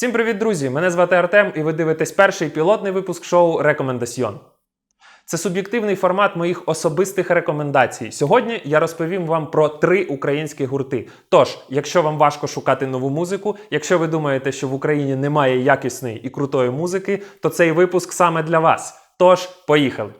Всім привіт, друзі! Мене звати Артем, і ви дивитесь перший пілотний випуск шоу Рекомендаціон. Це суб'єктивний формат моїх особистих рекомендацій. Сьогодні я розповім вам про три українські гурти. Тож, якщо вам важко шукати нову музику, якщо ви думаєте, що в Україні немає якісної і крутої музики, то цей випуск саме для вас. Тож, поїхали!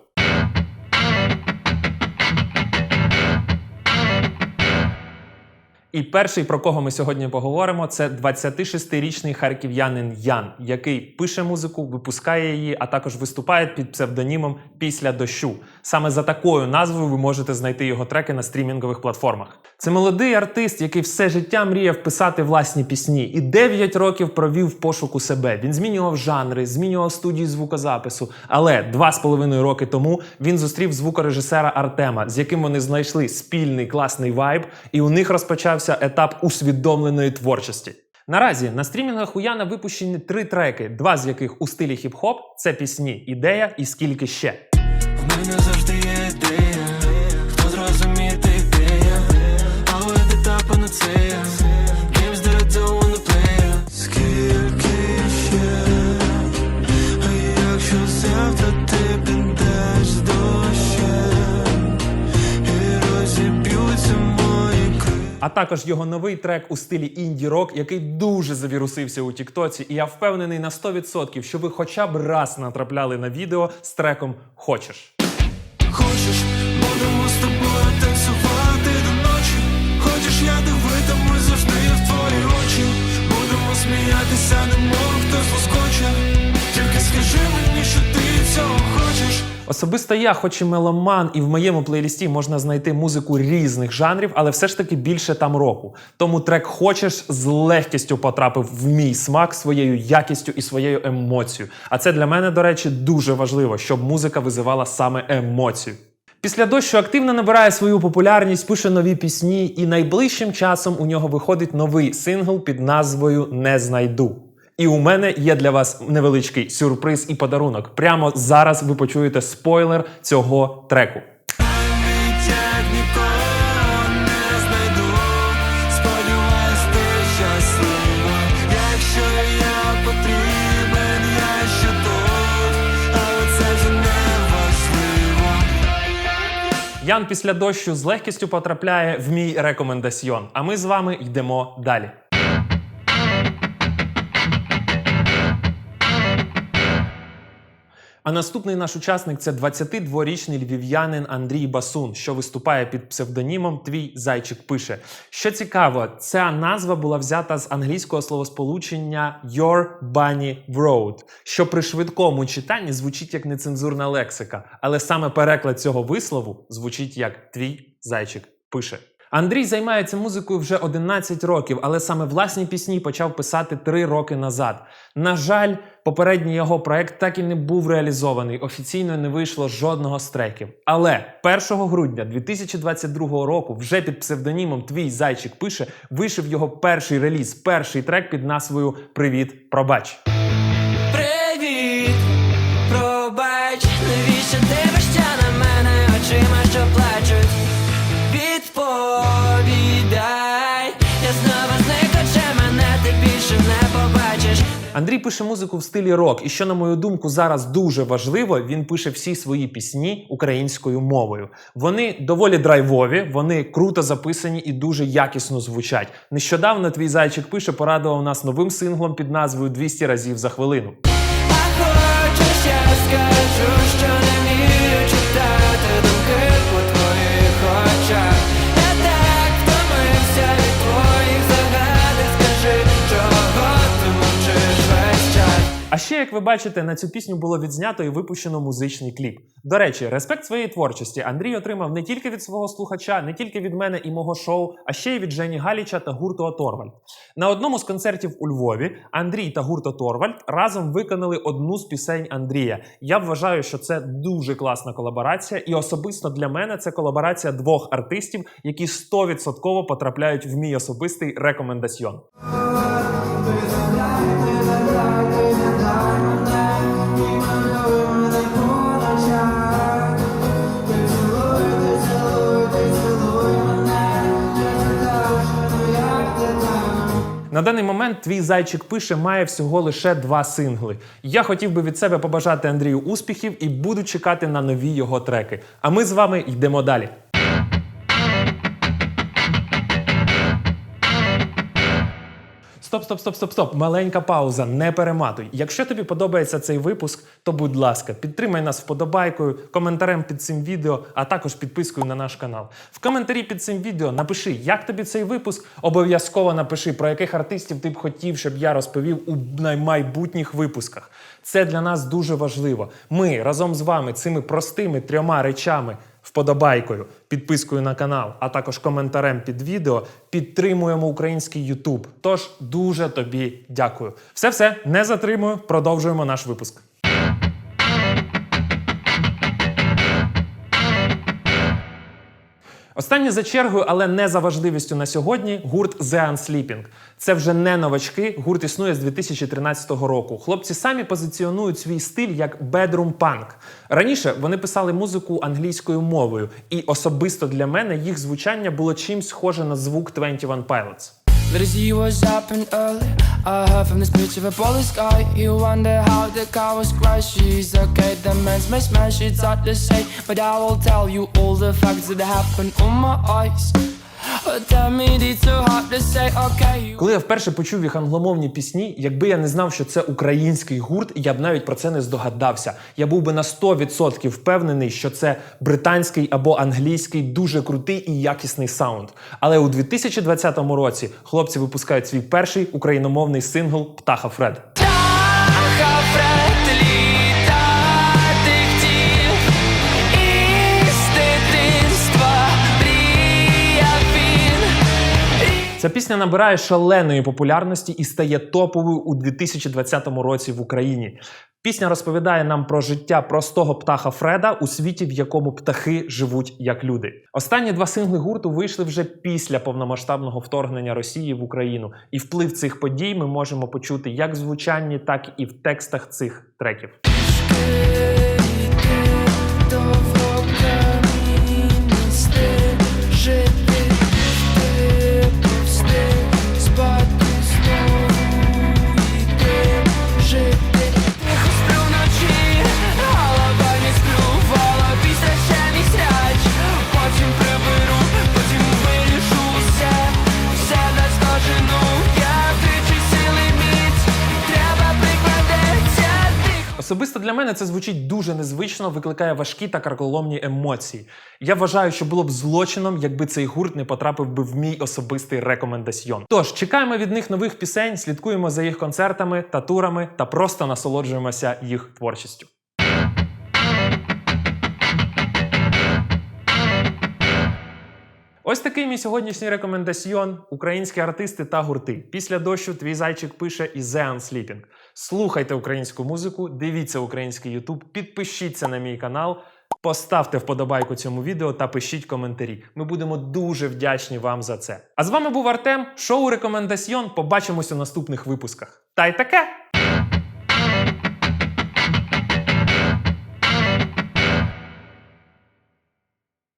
І перший, про кого ми сьогодні поговоримо, це 26-річний харків'янин Ян, який пише музику, випускає її, а також виступає під псевдонімом Після дощу. Саме за такою назвою ви можете знайти його треки на стрімінгових платформах. Це молодий артист, який все життя мріяв писати власні пісні, і 9 років провів в пошуку себе. Він змінював жанри, змінював студії звукозапису. Але два з половиною роки тому він зустрів звукорежисера Артема, з яким вони знайшли спільний класний вайб, і у них розпочався етап усвідомленої творчості. Наразі на стрімінгах у Яна випущені три треки, два з яких у стилі хіп-хоп це пісні Ідея і скільки ще. Також його новий трек у стилі інді-рок, який дуже завірусився у Тіктоці, і я впевнений на 100%, що ви хоча б раз натрапляли на відео з треком Хочеш. Хочеш, будемо з тобою танцювати до ночі. Хочеш, я дивитимусь завжди в твої очі. Будемо сміятися, немов хтось лоскоче. Особисто я, хоч і меломан, і в моєму плейлісті можна знайти музику різних жанрів, але все ж таки більше там року. Тому трек Хочеш з легкістю потрапив в мій смак своєю якістю і своєю емоцією. А це для мене, до речі, дуже важливо, щоб музика визивала саме емоцію. Після дощу активно набирає свою популярність, пише нові пісні, і найближчим часом у нього виходить новий сингл під назвою Не знайду. І у мене є для вас невеличкий сюрприз і подарунок. Прямо зараз ви почуєте спойлер цього треку. Ян після дощу з легкістю потрапляє в мій рекомендаціон. А ми з вами йдемо далі. А наступний наш учасник це 22-річний львів'янин Андрій Басун, що виступає під псевдонімом Твій зайчик пише. Що цікаво, ця назва була взята з англійського словосполучення Your Bunny Road, що при швидкому читанні звучить як нецензурна лексика, але саме переклад цього вислову звучить як Твій зайчик пише. Андрій займається музикою вже 11 років, але саме власні пісні почав писати 3 роки назад. На жаль, попередній його проект так і не був реалізований. Офіційно не вийшло жодного з треків. Але 1 грудня 2022 року, вже під псевдонімом Твій зайчик пише, вийшов його перший реліз, перший трек під назвою Привіт, пробач. Андрій пише музику в стилі рок, і що, на мою думку, зараз дуже важливо, він пише всі свої пісні українською мовою. Вони доволі драйвові, вони круто записані і дуже якісно звучать. Нещодавно твій зайчик пише порадував нас новим синглом під назвою «200 разів за хвилину. А хочеш, я скажу, що не вмію читати думки ще, як ви бачите, на цю пісню було відзнято і випущено музичний кліп. До речі, респект своєї творчості Андрій отримав не тільки від свого слухача, не тільки від мене і мого шоу, а ще й від Жені Галіча та гурту Оторвальд. На одному з концертів у Львові Андрій та гурт Оторвальд разом виконали одну з пісень Андрія. Я вважаю, що це дуже класна колаборація, і особисто для мене це колаборація двох артистів, які 100% потрапляють в мій особистий рекомендаціон. На даний момент твій зайчик пише має всього лише два сингли. Я хотів би від себе побажати Андрію успіхів і буду чекати на нові його треки. А ми з вами йдемо далі. Стоп, стоп, стоп, стоп, стоп. Маленька пауза. Не перематуй. Якщо тобі подобається цей випуск, то будь ласка, підтримай нас вподобайкою, коментарем під цим відео, а також підпискою на наш канал. В коментарі під цим відео напиши, як тобі цей випуск. Обов'язково напиши, про яких артистів ти б хотів, щоб я розповів у наймайбутніх випусках. Це для нас дуже важливо. Ми разом з вами цими простими трьома речами вподобайкою, підпискою на канал, а також коментарем під відео підтримуємо український Ютуб. Тож дуже тобі дякую. Все, все не затримую. Продовжуємо наш випуск. Останнє за чергою, але не за важливістю на сьогодні. Гурт The Unsleeping. Це вже не новачки. Гурт існує з 2013 року. Хлопці самі позиціонують свій стиль як bedroom punk. Раніше вони писали музику англійською мовою, і особисто для мене їх звучання було чимсь схоже на звук 21 Pilots. Little see what's and early. I heard from this bitch of a polar sky. You wonder how the car was crashed. She's okay, the man's my smash. It's hard to say, but I will tell you all the facts that happened on my eyes. Коли я вперше почув їх англомовні пісні, якби я не знав, що це український гурт, я б навіть про це не здогадався. Я був би на 100% впевнений, що це британський або англійський дуже крутий і якісний саунд. Але у 2020 році хлопці випускають свій перший україномовний сингл Птаха Фред. Птаха Фред Ця пісня набирає шаленої популярності і стає топовою у 2020 році в Україні. Пісня розповідає нам про життя простого птаха Фреда у світі, в якому птахи живуть як люди. Останні два сингли гурту вийшли вже після повномасштабного вторгнення Росії в Україну, і вплив цих подій ми можемо почути як в звучанні, так і в текстах цих треків. Довго каміністи, Особисто для мене це звучить дуже незвично, викликає важкі та карколомні емоції. Я вважаю, що було б злочином, якби цей гурт не потрапив би в мій особистий рекомендаціон. Тож чекаємо від них нових пісень, слідкуємо за їх концертами та турами та просто насолоджуємося їх творчістю. Ось такий мій сьогоднішній рекомендаціон. Українські артисти та гурти. Після дощу твій зайчик пише і The Unsleeping. Слухайте українську музику, дивіться український Ютуб, підпишіться на мій канал, поставте вподобайку цьому відео та пишіть коментарі. Ми будемо дуже вдячні вам за це. А з вами був Артем, шоу Рекомендаціон. Побачимось у наступних випусках. Та й таке!